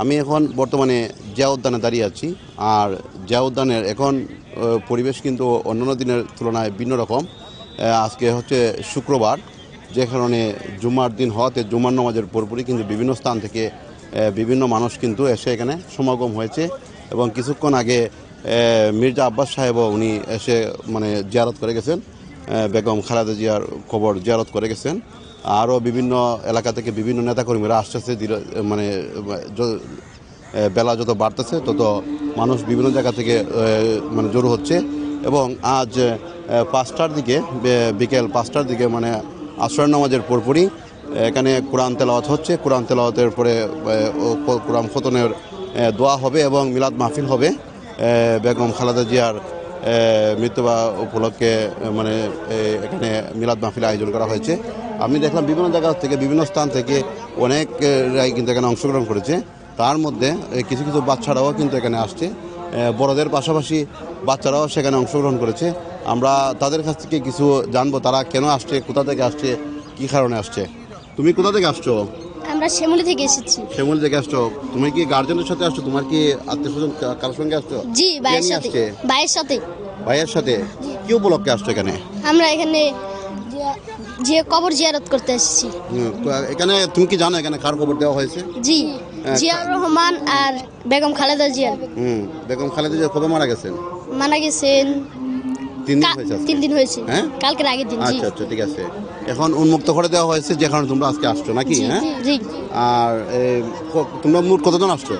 আমি এখন বর্তমানে জিয়া উদ্যানে দাঁড়িয়ে আছি। আর জিয়া উদ্যানের এখন পরিবেশ কিন্তু অন্যান্য দিনের তুলনায় ভিন্ন রকম। আজকে হচ্ছে শুক্রবার, যে কারণে জুমার দিন হওয়াতে জুমার নামাজের পরপরই কিন্তু বিভিন্ন স্থান থেকে বিভিন্ন মানুষ কিন্তু এসে এখানে সমাগম হয়েছে। এবং কিছুক্ষণ আগে মির্জা আব্বাস সাহেবও উনি এসে মানে জিয়ারত করে গেছেন। বেগম খালেদা জিয়ার কবর জিয়ারত করে গেছেন। আরও বিভিন্ন এলাকা থেকে বিভিন্ন নেতাকর্মীরা আসতেছে মানে বেলা যত বাড়তেছে, তত মানুষ বিভিন্ন জায়গা থেকে মানে জড়ো হচ্ছে। এবং আজ পাঁচটার দিকে বিকেল পাঁচটার দিকে মানে আশ্রয় নামাজের পরপরই, এখানে কোরআন তেলাওয়াত হচ্ছে। কোরআন তেলাওয়াতের পরে কোরআন খতনের দোয়া হবে এবং মিলাদ মাহফিল হবে। বেগম খালেদা জিয়ার মৃত্যুবা উপলক্ষে মানে এখানে মিলাদ মাহফিল আয়োজন করা হয়েছে। আমি দেখলাম বিভিন্ন জায়গা থেকে বিভিন্ন স্থান থেকে অনেক রাই কিন্তু এখানে অংশগ্রহণ করেছে। তার মধ্যে কিছু কিছু বাচ্চারাও কিন্তু এখানে আসছে। বড়দের পাশাপাশি বাচ্চারাও সেখানে অংশগ্রহণ করেছে। আমরা তাদের কাছ থেকে কিছু জানব তারা কেন আসছে কোথা থেকে আসছে কি কারণে আসছে। তুমি কোথা থেকে আসছো? আমরা শ্যামলি থেকে এসেছি। শ্যামল থেকে আসছো। তুমি কি গার্জেনের সাথে আসছো? তোমার কি আত্মীয় স্বজন কারোর সঙ্গে আসছো? জি ভাইয়ের সাথে? ভাইয়ের সাথে। ভাইয়ের সাথে? কি উপলক্ষে আসছো এখানে? আমরা এখানে যে কবর জিয়ারত করতে এসেছি। এখানে তুমি কি জানো এখানে কার খবর দেওয়া হয়েছে? জি হ্যাঁ, জিয়াউর রহমান আর বেগম খালেদা জিয়া। হুম বেগম খালেদা জিয়া কবে মারা গেছেন? মারা গেছেন তিন দিন হয়েছে তিন দিন হয়েছে। হ্যাঁ? কালকের আগের দিন আচ্ছা আচ্ছা ঠিক আছে। এখন উন্মুক্ত করে দেওয়া হয়েছে যে কারণে তোমরা আজকে আসছো নাকি হ্যাঁ? জি আর তোমরা মোট কতজন আসছো?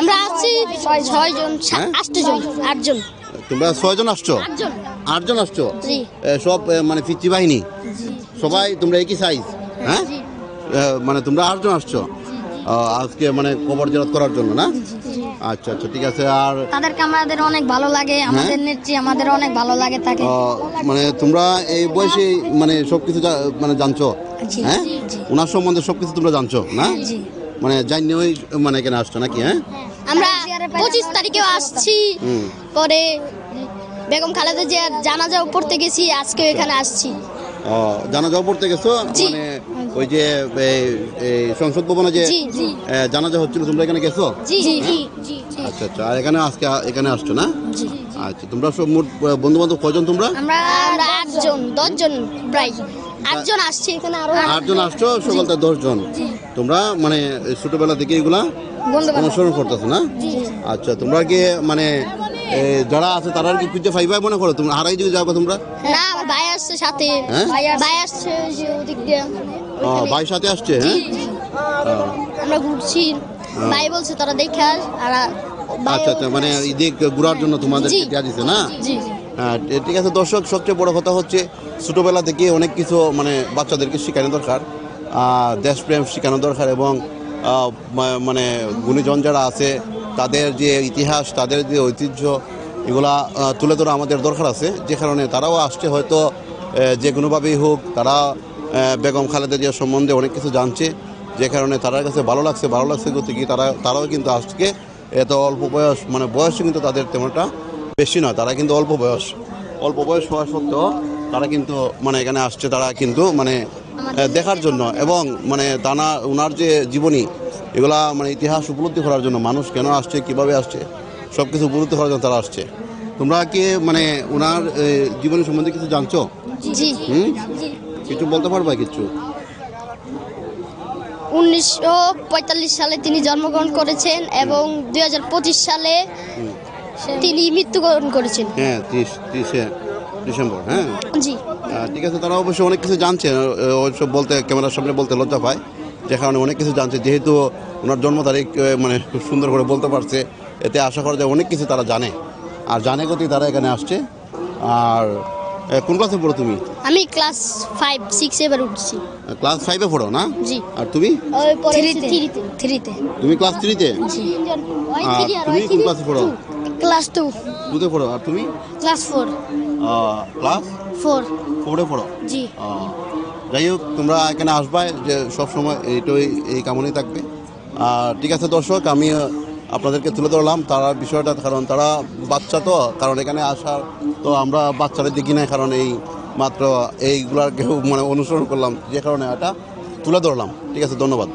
আমরা আছি ছয় জন হ্যাঁ? আটজন আটজন। তোমরা ছয়জন আসছো? আটজন। আটজন আসছো? সব মানে পিচ্ছি বাহিনী? সবাই তোমরা একই সাইজ হ্যাঁ মানে তোমরা আটজন আসছো? আজকে মানে কবর জেরত করার জন্য না? আচ্ছা আচ্ছা ঠিক আছে আর তাদেরকে আমাদের অনেক ভালো লাগে আমাদের নেত্রী আমাদের অনেক ভালো লাগে তাকে। মানে তোমরা এই বয়সে মানে সব কিছু মানে জানছো হ্যাঁ। ওনার সম্বন্ধে সব কিছু তোমরা জানছো না? মানে জানি ওই মানে এখানে আসছো নাকি হ্যাঁ? আমরা পঁচিশ তারিখেও আসছি। পরে বেগম খালেদা জিয়ার জানাজাও পড়তে গেছি আজকে এখানে আসছি। ও জানা যাওয়া পড়তে গেছো মানে ওই যে সংসদ ভবনে যে জানাজা হচ্ছিল তোমরা এখানে গেছো? জি জি জি জি। আচ্ছা আচ্ছা। আর এখানে আজকে এখানে আসছো না? আচ্ছা তোমরা সব মোট বন্ধু বান্ধব কজন তোমরা? আমরা আটজন দশজন প্রায়। আটজন আসছি এখানে আরও। আটজন আসছো সকালটা দশজন। তোমরা মানে ছোটবেলা থেকে এগুলা অনুসরণ করতেছো না? আচ্ছা তোমরা কি মানে যারা আছে তারা আর কি খুঁজে ফাইবাই মনে করো? তোমরা হারাই যদি যাও তোমরা। না ভাই আসছে সাথে। হ্যাঁ? ভাই আসছে। ওদিক দিয়ে। ও, ভাই সাথে আসছে হ্যাঁ? আমরা ঘুরছি। ভাই বলছে তারা দেখে আর আচ্ছা আচ্ছা মানে ঈদে ঘোরার জন্য তোমাদের। দেওয়া দিছে না? হ্যাঁ ঠিক আছে দর্শক সবচেয়ে বড় কথা হচ্ছে ছোটোবেলা থেকে অনেক কিছু মানে বাচ্চাদেরকে শেখানো দরকার দেশপ্রেম শেখানো দরকার এবং মানে গুণীজন যারা আছে তাদের যে ইতিহাস, তাদের যে ঐতিহ্য, এগুলা তুলে ধরা আমাদের দরকার আছে। যে কারণে তারাও আসছে হয়তো যে কোনোভাবেই হোক, তারা বেগম খালেদা জিয়া সম্বন্ধে অনেক কিছু জানছে। যে কারণে তার কাছে ভালো লাগছে ভালো লাগছে করতে গিয়ে তারা, তারাও কিন্তু আজকে এত অল্প বয়স মানে বয়সে কিন্তু তাদের তেমনটা বেশি নয়, তারা কিন্তু অল্প বয়স। অল্প বয়স হওয়া সত্ত্বেও তারা কিন্তু মানে এখানে আসছে, তারা কিন্তু মানে দেখার জন্য। এবং মানে তানা ওনার যে জীবনী এগুলা মানে ইতিহাস উপলব্ধি করার জন্য মানুষ কেন আসছে কীভাবে আসছে সব কিছু উপলব্ধি করার জন্য তারা আসছে। তোমরা কি মানে ওনার জীবনী সম্বন্ধে কিছু জানছো? হুম? কিছু বলতে পারবা কিছু? উনিশশো পঁয়তাল্লিশ সালে তিনি জন্মগ্রহণ করেছেন এবং দুই হাজার পঁচিশ সালে তিনি মৃত্যুবরণ করেছেন। হ্যাঁ ত্রিশ ত্রিশে ডিসেম্বর হ্যাঁ? জি। ঠিক আছে তারা অবশ্যই অনেক কিছু জানছে ওইসব বলতে ক্যামেরার সামনে বলতে লজ্জা পায়। যে কারণে অনেক কিছু জানছে। যেহেতু ওনার জন্ম তারিখ মানে খুব সুন্দর করে বলতে পারছে এতে আশা করা যায় অনেক কিছু তারা জানে। আর জানে গতি তারা এখানে আসছে। আর কোন ক্লাসে পড়ো তুমি? আমি ক্লাস ফাইভ সিক্স এবার উঠছি। ক্লাস ফাইভে পড়ো না? জি। আর তুমি? থ্রিতে। থ্রিতে। তুমি ক্লাস থ্রিতে? জি। আর তুমি কোন ক্লাসে পড়ো? Class two. টুতে পড়ো। আর তুমি? Class four. ক্লাস? ফোর। ফোরে পড়ো? জি। যাই হোক, তোমরা এখানে আসবে যে সবসময় এইটাই, এই কামনেই থাকবে। আর ঠিক আছে দর্শক, আমি আপনাদেরকে তুলে ধরলাম তারা বিষয়টা, কারণ তারা বাচ্চা তো, কারণ এখানে আসার তো আমরা বাচ্চাদের দেখি না কারণ এই মাত্র এইগুলার কেউ মানে অনুসরণ করলাম, যে কারণে এটা তুলে ধরলাম। ঠিক আছে, ধন্যবাদ।